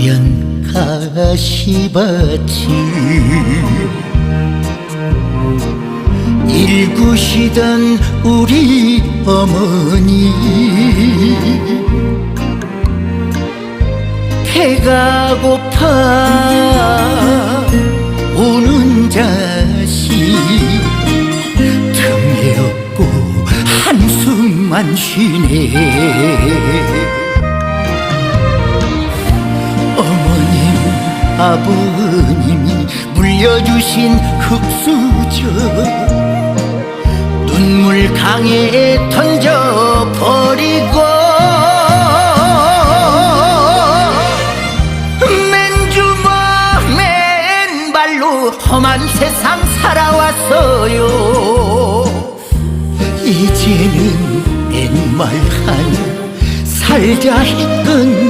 푸른 가시밭이 일구시던 우리 어머니 배가 고파 우는 자식 틈에 없고 한숨만 쉬네 어머님 아버님이 물려주신 흙수저. 눈물 강에 던져버리고 맨주먹 맨발로 험한 세상 살아왔어요. 이제는 맨말 하나 살자 했던